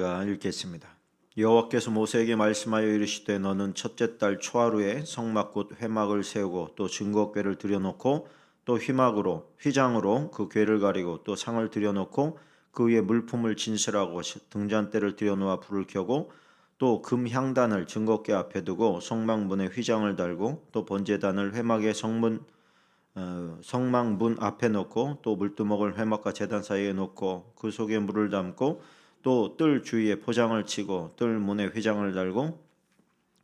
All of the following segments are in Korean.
가 읽겠습니다. 여호와께서 모세에게 말씀하여 이르시되 너는 첫째 달 초하루에 성막 곧 회막을 세우고 또 증거궤를 들여놓고 또 휘막으로 휘장으로 그 궤를 가리고 또 상을 들여놓고 그 위에 물품을 진설하고 등잔대를 들여놓아 불을 켜고 또 금향단을 증거궤 앞에 두고 성막문에 휘장을 달고 또 번제단을 회막의 성문 어, 성막 문 앞에 놓고 또 물두먹을 회막과 제단 사이에 놓고 그 속에 물을 담고 또 뜰 주위에 포장을 치고 뜰 문에 휘장을 달고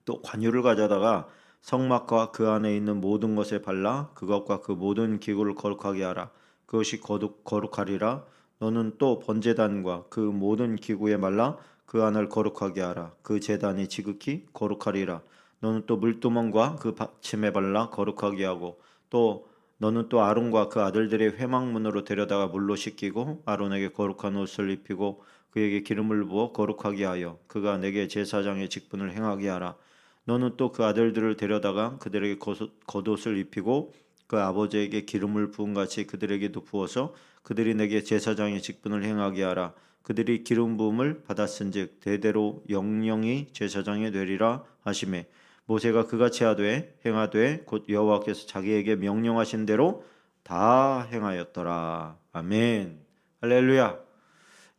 또 관유를 가져다가 성막과 그 안에 있는 모든 것에 발라 그것과 그 모든 기구를 거룩하게 하라. 그것이 거룩, 거룩하리라. 너는 또 번제단과 그 모든 기구에 말라 그 안을 거룩하게 하라. 그 제단이 지극히 거룩하리라. 너는 또 물두멍과 그 받침에 발라 거룩하게 하고 또 너는 또 아론과 그 아들들의 회막문으로 데려다가 물로 씻기고 아론에게 거룩한 옷을 입히고 그에게 기름을 부어 거룩하게 하여 그가 내게 제사장의 직분을 행하게 하라. 너는 또 그 아들들을 데려다가 그들에게 겉옷- 겉옷을 입히고 그 아버지에게 기름을 부은 같이 그들에게도 부어서 그들이 내게 제사장의 직분을 행하게 하라. 그들이 기름 부음을 받았은즉 대대로 영영이 제사장이 되리라 하시매 모세가 그같이 하되 행하되 곧 여호와께서 자기에게 명령하신 대로 다 행하였더라. 아멘. 할렐루야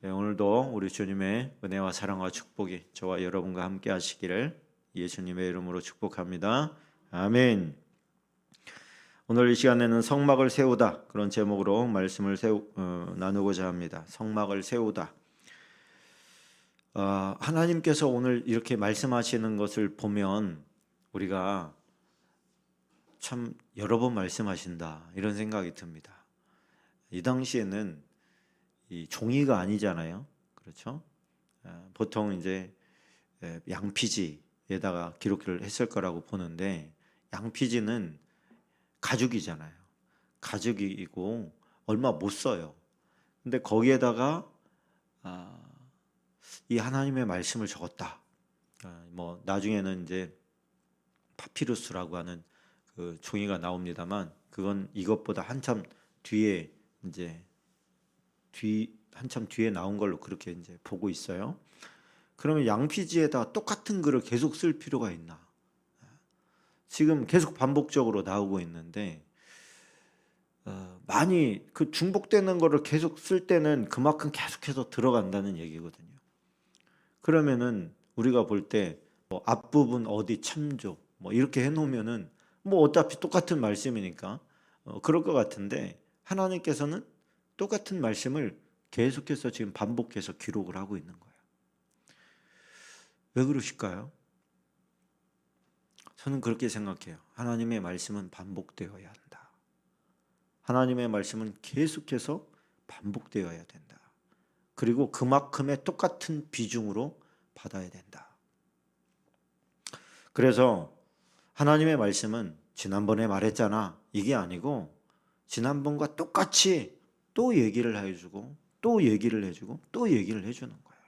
네, 오늘도 우리 주님의 은혜와 사랑과 축복이 저와 여러분과 함께 하시기를 예수님의 이름으로 축복합니다. 아멘. 오늘 이 시간에는 성막을 세우다 그런 제목으로 말씀을 세우, 어, 나누고자 합니다. 성막을 세우다. 어, 하나님께서 오늘 이렇게 말씀하시는 것을 보면 우리가 참 여러 번 말씀하신다 이런 생각이 듭니다. 이 당시에는 이 종이가 아니잖아요, 그렇죠? 어, 보통 이제 에, 양피지에다가 기록을 했을 거라고 보는데 양피지는 가죽이잖아요. 가죽이고 얼마 못 써요. 근데 거기에다가 아, 이 하나님의 말씀을 적었다. 아, 뭐 나중에는 이제 파피루스라고 하는 그 종이가 나옵니다만 그건 이것보다 한참 뒤에 이제 뒤 한참 뒤에 나온 걸로 그렇게 이제 보고 있어요. 그러면 양피지에다 똑같은 글을 계속 쓸 필요가 있나? 지금 계속 반복적으로 나오고 있는데 어, 많이 그 중복되는 거를 계속 쓸 때는 그만큼 계속해서 들어간다는 얘기거든요. 그러면은 우리가 볼 때 뭐 앞부분 어디 참조 뭐 이렇게 해놓으면은 뭐 어차피 똑같은 말씀이니까 어, 그럴 것 같은데 하나님께서는 똑같은 말씀을 계속해서 지금 반복해서 기록을 하고 있는 거예요. 왜 그러실까요? 저는 그렇게 생각해요. 하나님의 말씀은 반복되어야 한다. 하나님의 말씀은 계속해서 반복되어야 된다. 그리고 그만큼의 똑같은 비중으로 받아야 된다. 그래서 하나님의 말씀은 지난번에 말했잖아. 이게 아니고 지난번과 똑같이 또 얘기를 해주고 또 얘기를 해주고 또 얘기를 해주는 거예요.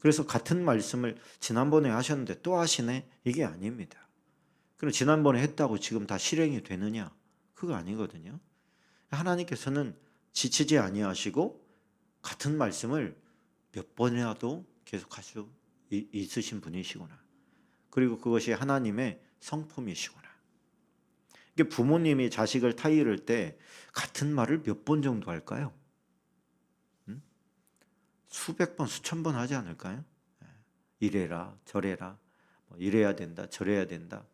그래서 같은 말씀을 지난번에 하셨는데 또 하시네? 이게 아닙니다. 그럼 지난번에 했다고 지금 다 실행이 되느냐? 그거 아니거든요. 하나님께서는 지치지 아니하시고 같은 말씀을 몇 번이라도 계속할 수 이- 있으신 분이시구나. 그리고 그것이 하나님의 성품이시구나. 부모님이 자식을 타이를 때 같은 말을 몇 번 정도 할까요? 음? 수백 번, 수천 번 하지 않을까요? 예. 이래라, 저래라, 뭐 이래야 된다, 저래야 된다.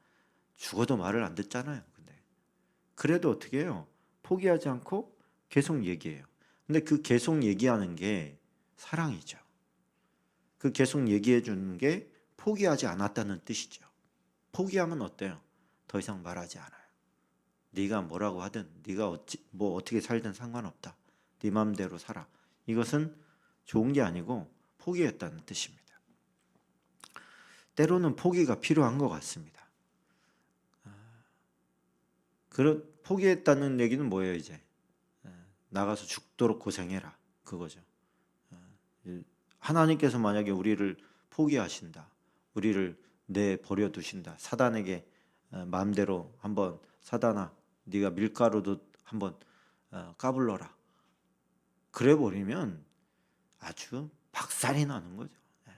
죽어도 말을 안 듣잖아요. 근데 그래도 어떻게 해요? 포기하지 않고 계속 얘기해요. 근데 그 계속 얘기하는 게 사랑이죠. 그 계속 얘기해 주는 게 포기하지 않았다는 뜻이죠. 포기하면 어때요? 더 이상 말하지 않아요. 네가 뭐라고 하든 네가 어찌, 뭐 어떻게 살든 상관없다. 네 마음대로 살아. 이것은 좋은 게 아니고 포기했다는 뜻입니다. 때로는 포기가 필요한 것 같습니다. 아, 그런 포기했다는 얘기는 뭐예요 이제 아, 나가서 죽도록 고생해라 그거죠. 아, 이- 하나님께서 만약에 우리를 포기하신다, 우리를 내 버려 두신다, 사단에게 어, 마음대로 한번 사단아, 네가 밀가루도 한번 어, 까불러라. 그래 버리면 아주 박살이 나는 거죠. 예.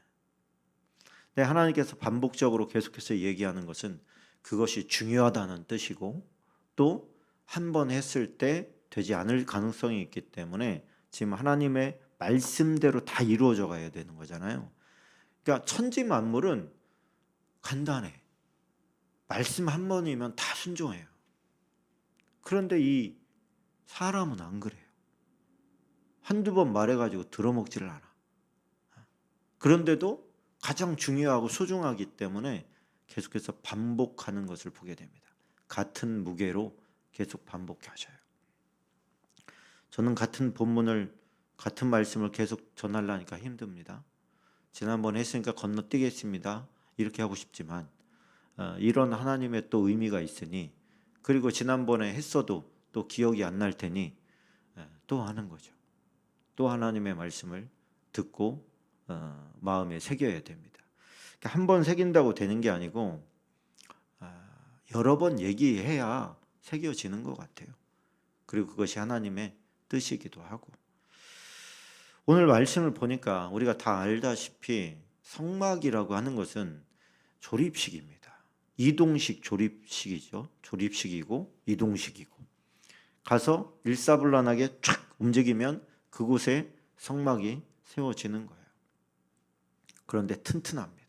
네, 하나님께서 반복적으로 계속해서 얘기하는 것은 그것이 중요하다는 뜻이고 또 한 번 했을 때 되지 않을 가능성이 있기 때문에 지금 하나님의 말씀대로 다 이루어져 가야 되는 거잖아요. 그러니까 천지 만물은 간단해. 말씀 한 번이면 다 순종해요. 그런데 이 사람은 안 그래요. 한두 번 말해가지고 들어먹지를 않아. 그런데도 가장 중요하고 소중하기 때문에 계속해서 반복하는 것을 보게 됩니다. 같은 무게로 계속 반복하셔요. 저는 같은 본문을 같은 말씀을 계속 전하려니까 힘듭니다. 지난번 했으니까 건너뛰겠습니다. 이렇게 하고 싶지만 어, 이런 하나님의 또 의미가 있으니 그리고 지난번에 했어도 또 기억이 안 날 테니 예, 또 하는 거죠. 또 하나님의 말씀을 듣고 어, 마음에 새겨야 됩니다. 그러니까 한번 새긴다고 되는 게 아니고 아, 여러 번 얘기해야 새겨지는 것 같아요. 그리고 그것이 하나님의 뜻이기도 하고 오늘 말씀을 보니까 우리가 다 알다시피 성막이라고 하는 것은 조립식입니다. 이동식 조립식이죠. 조립식이고 이동식이고 가서 일사불란하게 촥 움직이면 그곳에 성막이 세워지는 거예요. 그런데 튼튼합니다.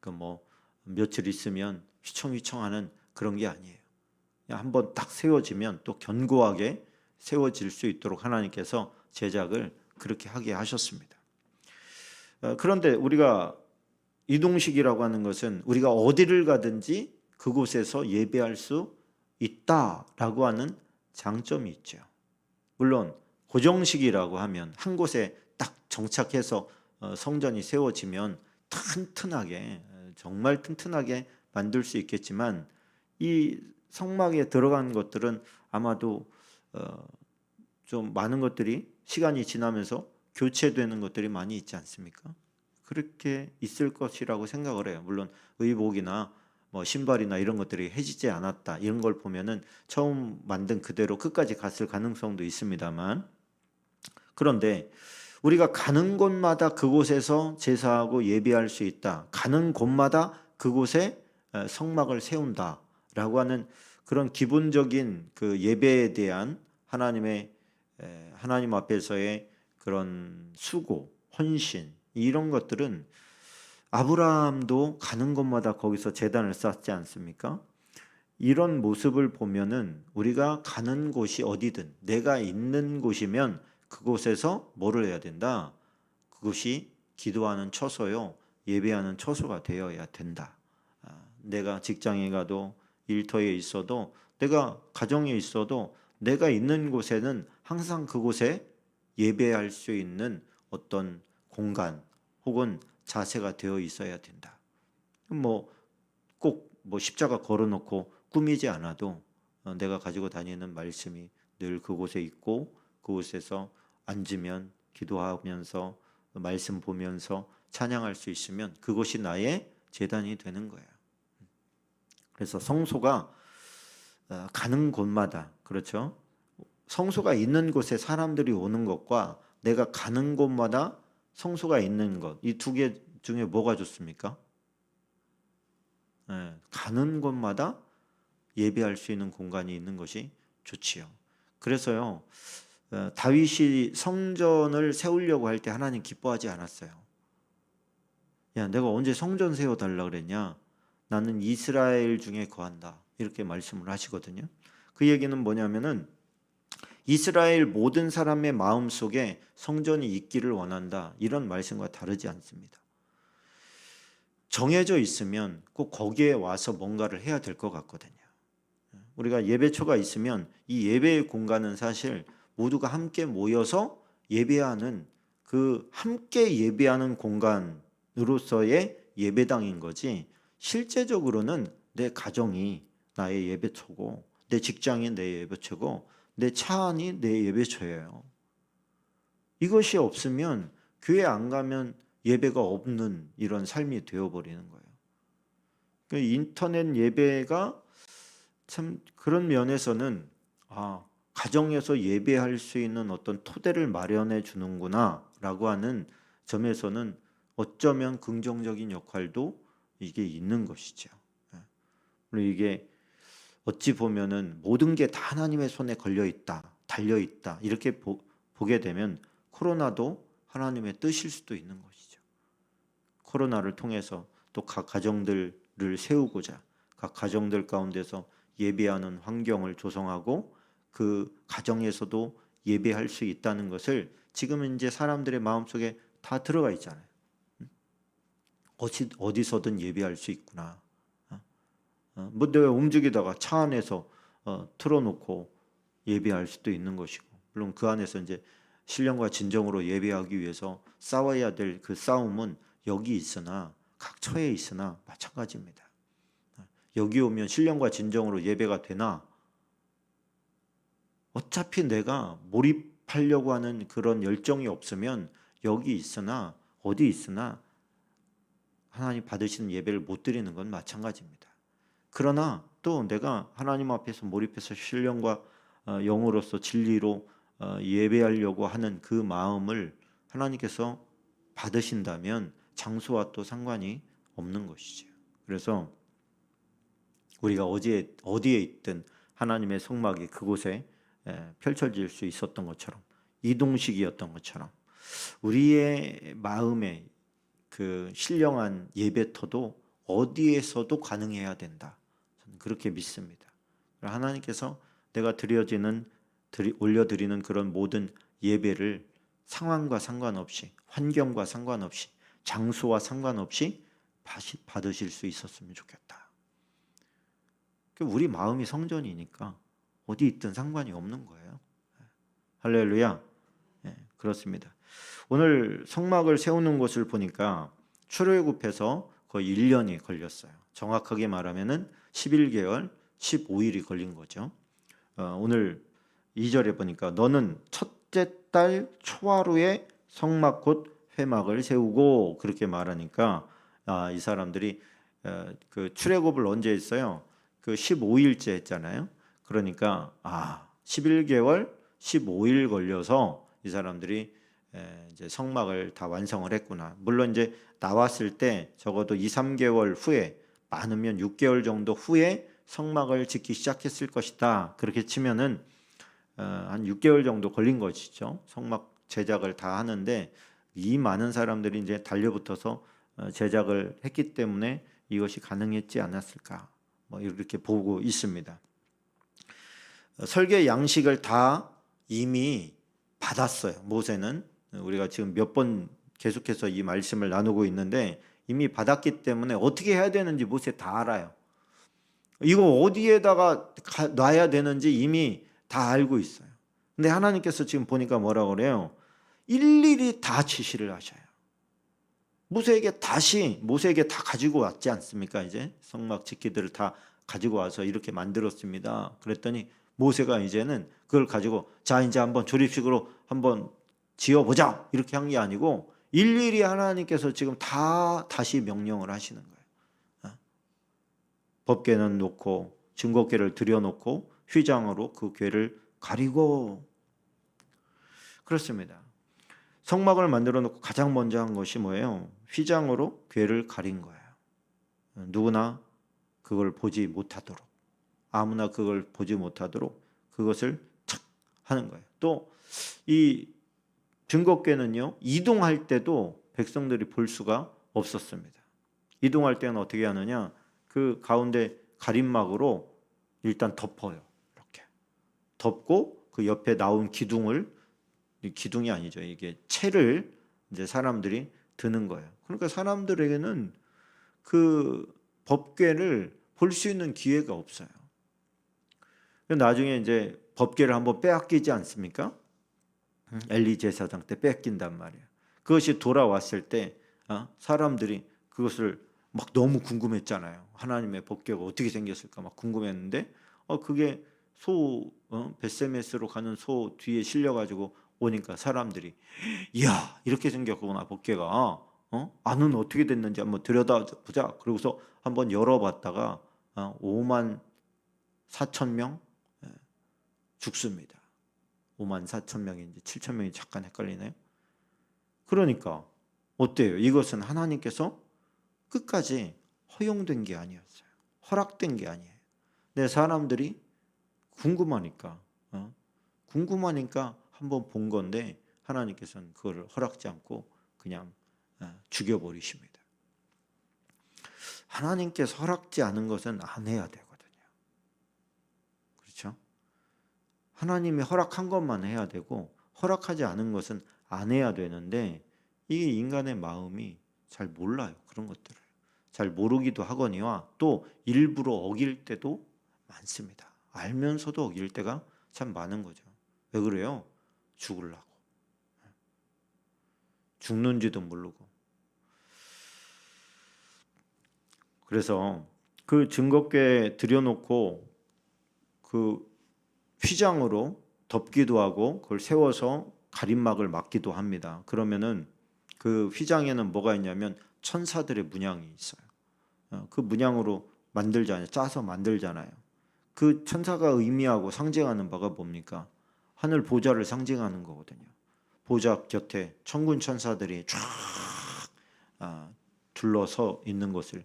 그뭐 며칠 있으면 휘청휘청하는 그런 게 아니에요. 한번 딱 세워지면 또 견고하게 세워질 수 있도록 하나님께서 제작을 그렇게 하게 하셨습니다. 어, 그런데 우리가 이동식이라고 하는 것은 우리가 어디를 가든지 그곳에서 예배할 수 있다라고 하는 장점이 있죠. 물론 고정식이라고 하면 한 곳에 딱 정착해서 어, 성전이 세워지면 튼튼하게 정말 튼튼하게 만들 수 있겠지만 이 성막에 들어간 것들은 아마도 어, 좀 많은 것들이 시간이 지나면서 교체되는 것들이 많이 있지 않습니까? 그렇게 있을 것이라고 생각을 해요. 물론 의복이나 뭐 신발이나 이런 것들이 해지지 않았다 이런 걸 보면은 처음 만든 그대로 끝까지 갔을 가능성도 있습니다만 그런데 우리가 가는 곳마다 그곳에서 제사하고 예배할 수 있다. 가는 곳마다 그곳에 성막을 세운다라고 하는 그런 기본적인 그 예배에 대한 하나님의 하나님 앞에서의 그런 수고, 헌신 이런 것들은 아브라함도 가는 곳마다 거기서 재단을 쌓지 않습니까? 이런 모습을 보면은 우리가 가는 곳이 어디든 내가 있는 곳이면 그곳에서 뭐를 해야 된다? 그것이 기도하는 처소요, 예배하는 처소가 되어야 된다. 아, 내가 직장에 가도 일터에 있어도 내가 가정에 있어도 내가 있는 곳에는 항상 그곳에 예배할 수 있는 어떤 공간 혹은 자세가 되어 있어야 된다. 뭐 꼭 뭐 십자가 걸어놓고 꾸미지 않아도 어, 내가 가지고 다니는 말씀이 늘 그곳에 있고 그곳에서 앉으면 기도하면서 말씀 보면서 찬양할 수 있으면 그것이 나의 재단이 되는 거예요. 그래서 성소가 어, 가는 곳마다 그렇죠. 성소가 있는 곳에 사람들이 오는 것과 내가 가는 곳마다 성소가 있는 것 이 두 개 중에 뭐가 좋습니까? 네, 가는 곳마다 예배할 수 있는 공간이 있는 것이 좋지요. 그래서요 어, 다윗이 성전을 세우려고 할 때 하나님 기뻐하지 않았어요. 야, 내가 언제 성전 세워 달라 그랬냐? 나는 이스라엘 중에 거한다. 이렇게 말씀을 하시거든요. 그 얘기는 뭐냐면은 이스라엘 모든 사람의 마음 속에 성전이 있기를 원한다. 이런 말씀과 다르지 않습니다. 정해져 있으면 꼭 거기에 와서 뭔가를 해야 될 것 같거든요. 우리가 예배초가 있으면 이 예배의 공간은 사실 모두가 함께 모여서 예배하는 그 함께 예배하는 공간으로서의 예배당인 거지 실제적으로는 내 가정이 나의 예배초고 내 직장이 내 예배초고 내 차 안이 내 예배초예요. 이것이 없으면 교회 안 가면 예배가 없는 이런 삶이 되어버리는 거예요. 그 인터넷 예배가 참 그런 면에서는 아 가정에서 예배할 수 있는 어떤 토대를 마련해 주는구나라고 하는 점에서는 어쩌면 긍정적인 역할도 이게 있는 것이죠. 예. 그리고 이게 어찌 보면은 모든 게 다 하나님의 손에 걸려 있다, 달려 있다 이렇게 보, 보게 되면 코로나도 하나님의 뜻일 수도 있는 것이죠. 코로나를 통해서 또 각 가정들을 세우고자 각 가정들 가운데서 예배하는 환경을 조성하고 그 가정에서도 예배할 수 있다는 것을 지금 이제 사람들의 마음속에 다 들어가 있잖아요. 어디 어디서든 예배할 수 있구나. 어? 어, 뭐 움직이다가 차 안에서 어, 틀어놓고 예배할 수도 있는 것이고 물론 그 안에서 이제 신령과 진정으로 예배하기 위해서 싸워야 될 그 싸움은 여기 있으나 각 처에 있으나 마찬가지입니다. 여기 오면 신령과 진정으로 예배가 되나 어차피 내가 몰입하려고 하는 그런 열정이 없으면 여기 있으나 어디 있으나 하나님 받으시는 예배를 못 드리는 건 마찬가지입니다. 그러나 또 내가 하나님 앞에서 몰입해서 신령과 어, 영으로서 진리로 어, 예배하려고 하는 그 마음을 하나님께서 받으신다면 장소와 또 상관이 없는 것이죠. 그래서 우리가 어디에 어디에 있든 하나님의 성막이 그곳에 펼쳐질 수 있었던 것처럼 이동식이었던 것처럼 우리의 마음에 그 신령한 예배터도 어디에서도 가능해야 된다. 그렇게 믿습니다. 하나님께서 내가 드려지는 드리, 올려드리는 그런 모든 예배를 상황과 상관없이 환경과 상관없이 장소와 상관없이 받으실 수 있었으면 좋겠다. 그 우리 마음이 성전이니까 어디 있든 상관이 없는 거예요. 할렐루야. 네, 그렇습니다. 오늘 성막을 세우는 것을 보니까 출애굽해서 거의 1년이 걸렸어요. 정확하게 말하면은 11개월 15일이 걸린 거죠. 어, 오늘 2절에 보니까 너는 첫째 달 초하루에 성막 곧 회막을 세우고 그렇게 말하니까 아, 이 사람들이 어, 그 출애굽을 언제 했어요? 그 15일째 했잖아요. 그러니까 아 11개월 15일 걸려서 이 사람들이 이제 성막을 다 완성을 했구나. 물론 이제 나왔을 때 적어도 2, 3개월 후에 많으면 6개월 정도 후에 성막을 짓기 시작했을 것이다. 그렇게 치면은 어, 한 6개월 정도 걸린 것이죠. 성막 제작을 다 하는데 이 많은 사람들이 이제 달려붙어서 어, 제작을 했기 때문에 이것이 가능했지 않았을까. 뭐 이렇게 보고 있습니다. 어, 설계 양식을 다 이미 받았어요. 모세는 우리가 지금 몇 번 계속해서 이 말씀을 나누고 있는데 이미 받았기 때문에 어떻게 해야 되는지 모세 다 알아요. 이거 어디에다가 놔야 되는지 이미 다 알고 있어요. 근데 하나님께서 지금 보니까 뭐라 그래요? 일일이 다 지시를 하셔요. 모세에게 다시 모세에게 다 가지고 왔지 않습니까? 이제 성막 지키들을 다 가지고 와서 이렇게 만들었습니다. 그랬더니 모세가 이제는 그걸 가지고 자 이제 한번 조립식으로 한번 지어 보자 이렇게 한 게 아니고 일일이 하나님께서 지금 다 다시 명령을 하시는 거예요. 어? 법궤는 놓고 증거궤를 들여놓고 휘장으로 그 궤를 가리고 그렇습니다. 성막을 만들어 놓고 가장 먼저 한 것이 뭐예요? 휘장으로 궤를 가린 거예요. 누구나 그걸 보지 못하도록 아무나 그걸 보지 못하도록 그것을 착 하는 거예요. 또 이 증거궤는요 이동할 때도 백성들이 볼 수가 없었습니다. 이동할 때는 어떻게 하느냐? 그 가운데 가림막으로 일단 덮어요. 이렇게 덮고 그 옆에 나온 기둥을 기둥이 아니죠. 이게 채를 이제 사람들이 드는 거예요. 그러니까 사람들에게는 그 법궤를 볼 수 있는 기회가 없어요. 나중에 이제 법궤를 한번 빼앗기지 않습니까? 엘리 제사장 때 뺏긴단 말이에요. 그것이 돌아왔을 때 어, 사람들이 그것을 막 너무 궁금했잖아요. 하나님의 법궤가 어떻게 생겼을까 막 궁금했는데 어 그게 소 어, 베세메스로 가는 소 뒤에 실려 가지고 오니까 사람들이 이야 이렇게 생겼구나 법궤가 어? 안은 어떻게 됐는지 한번 들여다보자. 그러고서 한번 열어봤다가 어, 5만 4천 명 예, 죽습니다. 5만 4천 명인지 7천 명이 잠깐 헷갈리네요. 그러니까 어때요? 이것은 하나님께서 끝까지 허용된 게 아니었어요. 허락된 게 아니에요. 내 사람들이 궁금하니까 어? 궁금하니까 한번 본 건데 하나님께서는 그거를 허락지 않고 그냥 어, 죽여버리십니다. 하나님께서 허락지 않은 것은 안 해야 되거든요. 그렇죠? 하나님이 허락한 것만 해야 되고 허락하지 않은 것은 안 해야 되는데 이게 인간의 마음이 잘 몰라요. 그런 것들을. 잘 모르기도 하거니와 또 일부러 어길 때도 많습니다. 알면서도 어길 때가 참 많은 거죠. 왜 그래요? 죽으려고. 죽는지도 모르고. 그래서 그 증거께 들여놓고 그 휘장으로 덮기도 하고 그걸 세워서 가림막을 막기도 합니다. 그러면은 그 휘장에는 뭐가 있냐면 천사들의 문양이 있어요. 어, 그 문양으로 만들잖아요. 짜서 만들잖아요. 그 천사가 의미하고 상징하는 바가 뭡니까? 하늘 보좌를 상징하는 거거든요. 보좌 곁에 천군 천사들이 쫙 아, 둘러서 있는 것을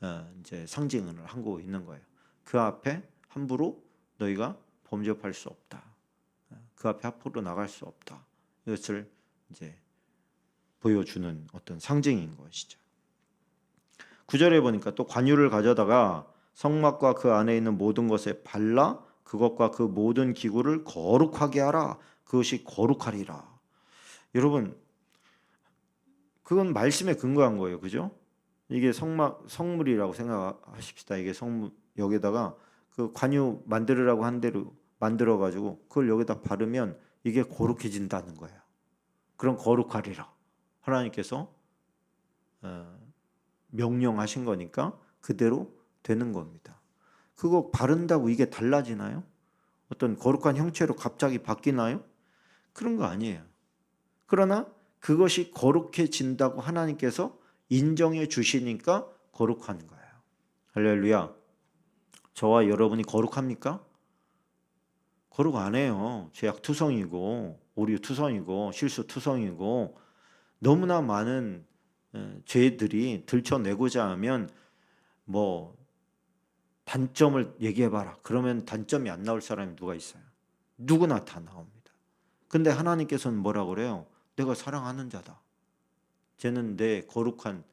어, 이제 상징을 하고 있는 거예요. 그 앞에 함부로 너희가 범접할 수 없다. 어, 그 앞에 앞으로 나갈 수 없다. 이것을 이제 보여주는 어떤 상징인 것이죠. 구절에 보니까 또 관유를 가져다가 성막과 그 안에 있는 모든 것에 발라 그것과 그 모든 기구를 거룩하게 하라. 그것이 거룩하리라. 여러분 그건 말씀에 근거한 거예요. 그죠? 이게 성막 성물이라고 생각하십시다. 이게 성물 여기다가 그 관유 만들으라고 한 대로 만들어 가지고 그걸 여기다 바르면 이게 거룩해진다는 거예요. 그런 거룩하리라. 하나님께서 어, 명령하신 거니까 그대로 되는 겁니다. 그거 바른다고 이게 달라지나요? 어떤 거룩한 형체로 갑자기 바뀌나요? 그런 거 아니에요. 그러나 그것이 거룩해진다고 하나님께서 인정해 주시니까 거룩한 거예요. 할렐루야. 저와 여러분이 거룩합니까? 거룩 안 해요. 죄악 투성이고 오류 투성이고 실수 투성이고 너무나 많은 죄들이 들춰내고자 하면 뭐 단점을 얘기해 봐라. 그러면 단점이 안 나올 사람이 누가 있어요? 누구나 다 나옵니다. 근데 하나님께서는 뭐라 그래요? 내가 사랑하는 자다. 쟤는 내 거룩한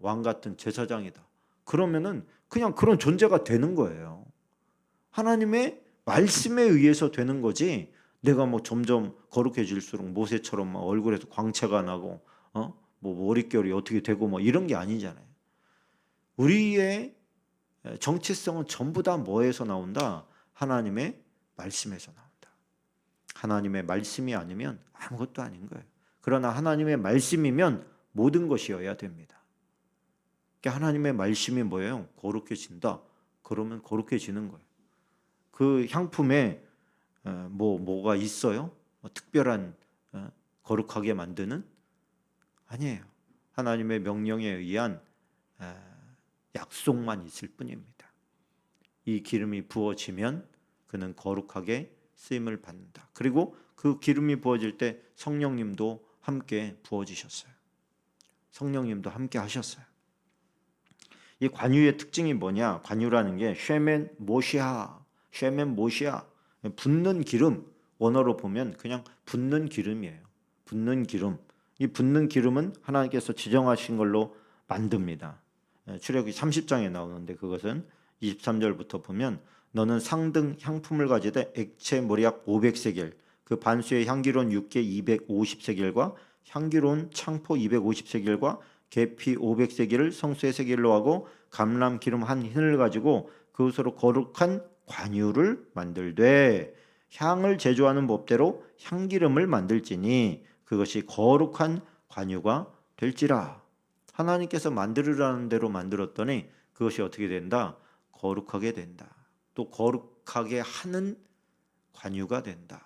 왕 같은 제사장이다. 그러면은 그냥 그런 존재가 되는 거예요. 하나님의 말씀에 의해서 되는 거지. 내가 뭐 점점 거룩해질수록 모세처럼 막 얼굴에서 광채가 나고 어? 뭐 머릿결이 어떻게 되고 뭐 이런 게 아니잖아요. 우리의 정체성은 전부 다 뭐에서 나온다? 하나님의 말씀에서 나온다. 하나님의 말씀이 아니면 아무것도 아닌 거예요. 그러나 하나님의 말씀이면 모든 것이어야 됩니다. 그러니까 하나님의 말씀이 뭐예요? 거룩해진다. 그러면 거룩해지는 거예요. 그 향품에 어, 뭐 뭐가 있어요? 뭐 특별한 어, 거룩하게 만드는 아니에요. 하나님의 명령에 의한 어, 약속만 있을 뿐입니다. 이 기름이 부어지면 그는 거룩하게 쓰임을 받는다. 그리고 그 기름이 부어질 때 성령님도 함께 부어지셨어요. 성령님도 함께 하셨어요. 이 관유의 특징이 뭐냐? 관유라는 게 쉐멘 모시아, 쉐멘 모시아, 붓는 기름 원어로 보면 그냥 붓는 기름이에요. 붓는 기름. 이 붓는 기름은 하나님께서 지정하신 걸로 만듭니다. 출애굽기 30장에 나오는데 그것은 23절부터 보면 너는 상등 향품을 가지되 액체 모략 500세겔 그 반수의 향기로운 육개 250세겔과 향기로운 창포 250세겔과 계피 500세겔을 성수의 세겔로 하고 감람 기름 한 흰을 가지고 그것으로 거룩한 관유를 만들되 향을 제조하는 법대로 향기름을 만들지니 그것이 거룩한 관유가 될지라. 하나님께서 만들으라는 대로 만들었더니 그것이 어떻게 된다? 거룩하게 된다. 또 거룩하게 하는 관유가 된다.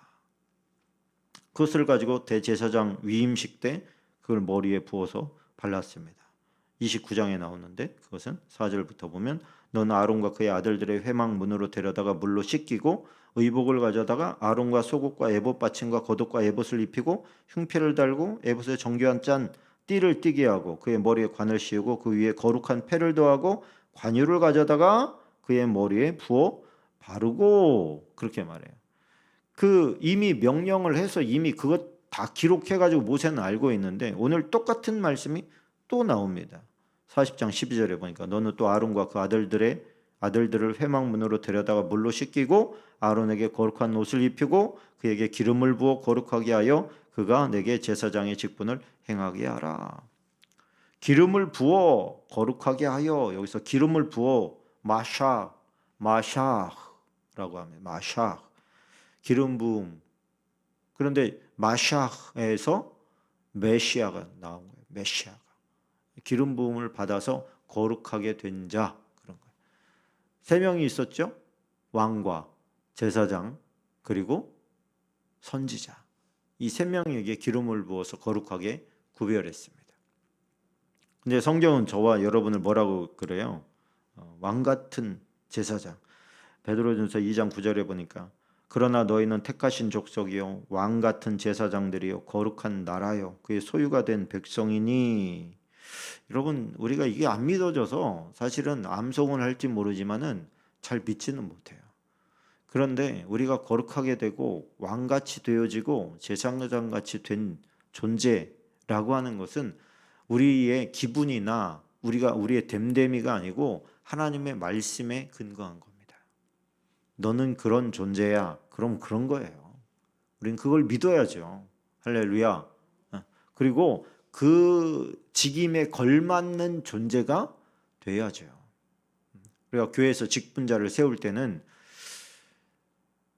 그것을 가지고 대제사장 위임식 때 그걸 머리에 부어서 발랐습니다. 29장에 나오는데 그것은 4절부터 보면 너는 아론과 그의 아들들의 회막 문으로 데려다가 물로 씻기고 의복을 가져다가 아론과 속옷과 에봇 받침과 겉옷과 에봇을 입히고 흉패를 달고 에봇에 정교한 짠 띠를 띠게 하고 그의 머리에 관을 씌우고 그 위에 거룩한 패를 더하고 관유를 가져다가 그의 머리에 부어 바르고 그렇게 말해요. 그 이미 명령을 해서 이미 그것 다 기록해 가지고 모세는 알고 있는데 오늘 똑같은 말씀이 또 나옵니다. 40장 12절에 보니까 너는 또 아론과 그 아들들의 아들들을 회막문으로 데려다가 물로 씻기고 아론에게 거룩한 옷을 입히고 그에게 기름을 부어 거룩하게 하여 그가 내게 제사장의 직분을 행하게 하라. 기름을 부어 거룩하게 하여 여기서 기름을 부어 마샤 마샤라고 하면 마샤 기름 부음 그런데 마샤에서 메시아가 나온 거예요. 메시아가 기름 부음을 받아서 거룩하게 된 자 그런 거예요. 세 명이 있었죠. 왕과 제사장 그리고 선지자 이 세 명에게 기름을 부어서 거룩하게 구별했습니다. 근데 성경은 저와 여러분을 뭐라고 그래요? 어, 왕 같은 제사장. 베드로전서 2장 9절에 보니까 그러나 너희는 택하신 족속이요 왕 같은 제사장들이요 거룩한 나라요 그의 소유가 된 백성이니 여러분 우리가 이게 안 믿어져서 사실은 암송을 할지 모르지만은 잘 믿지는 못해요. 그런데 우리가 거룩하게 되고 왕같이 되어지고 제사장같이 된 존재라고 하는 것은 우리의 기분이나 우리가 우리의 됨됨이가 아니고 하나님의 말씀에 근거한 겁니다. 너는 그런 존재야. 그럼 그런 거예요. 우린 그걸 믿어야죠. 할렐루야. 어. 그리고 그 직임에 걸맞는 존재가 돼야죠. 우리가 교회에서 직분자를 세울 때는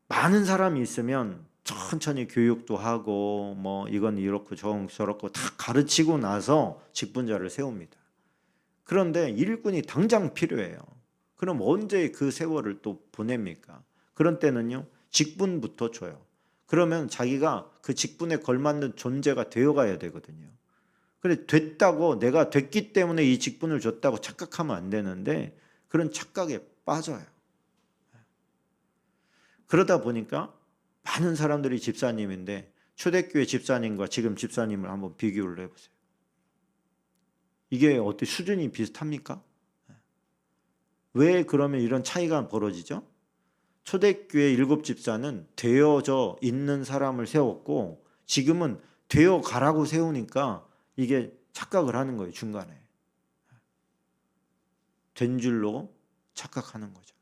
많은 사람이 있으면 천천히 교육도 하고 뭐 이건 이렇고 저렇고 다 가르치고 나서 직분자를 세웁니다. 그런데 일꾼이 당장 필요해요. 그럼 언제 그 세월을 또 보냅니까? 그런 때는요, 직분부터 줘요. 그러면 자기가 그 직분에 걸맞는 존재가 되어가야 되거든요. 그래, 됐다고 내가 됐기 때문에 이 직분을 줬다고 착각하면 안 되는데 그런 착각에 빠져요. 그러다 보니까 많은 사람들이 집사님인데 초대교회 집사님과 지금 집사님을 한번 비교를 해보세요. 이게 어떻게 수준이 비슷합니까? 왜 그러면 이런 차이가 벌어지죠? 초대교회 일곱 집사는 되어져 있는 사람을 세웠고 지금은 되어 가라고 세우니까 이게 착각을 하는 거예요, 중간에. 된 줄로 착각하는 거죠.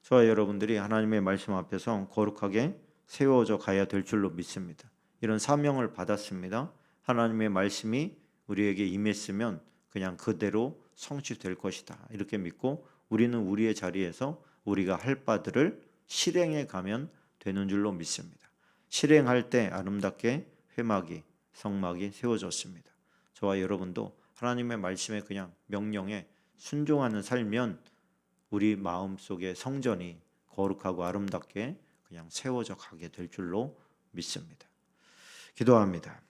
저와 여러분들이 하나님의 말씀 앞에서 거룩하게 세워져 가야 될 줄로 믿습니다. 이런 사명을 받았습니다. 하나님의 말씀이 우리에게 임했으면 그냥 그대로 성취될 것이다. 이렇게 믿고 우리는 우리의 자리에서 우리가 할 바들을 실행해 가면 되는 줄로 믿습니다. 실행할 때 아름답게 회막이 성막이 세워졌습니다. 저와 여러분도 하나님의 말씀에 그냥 명령에 순종하는 살면 우리 마음 속에 성전이 거룩하고 아름답게 그냥 세워져 가게 될 줄로 믿습니다. 기도합니다.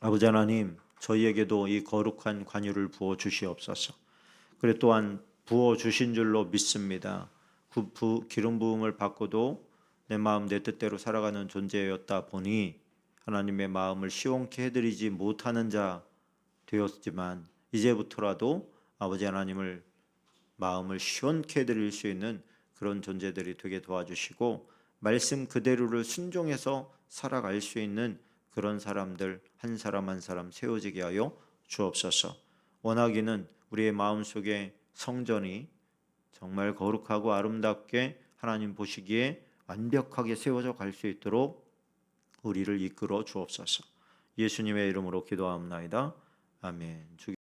아버지 하나님, 저희에게도 이 거룩한 관유를 부어 주시옵소서. 그래 또한 부어 주신 줄로 믿습니다. 그 부, 기름 부음을 받고도 내 마음 내 뜻대로 살아가는 존재였다 보니 하나님의 마음을 시원케 해드리지 못하는 자 되었지만 이제부터라도 아버지 하나님을 마음을 시원케 해드릴 수 있는 그런 존재들이 되게 도와주시고 말씀 그대로를 순종해서 살아갈 수 있는 그런 사람들 한 사람 한 사람 세워지게 하여 주옵소서. 원하기는 우리의 마음 속에 성전이 정말 거룩하고 아름답게 하나님 보시기에 완벽하게 세워져 갈 수 있도록 우리를 이끌어 주옵소서. 예수님의 이름으로 기도하옵나이다. 아멘.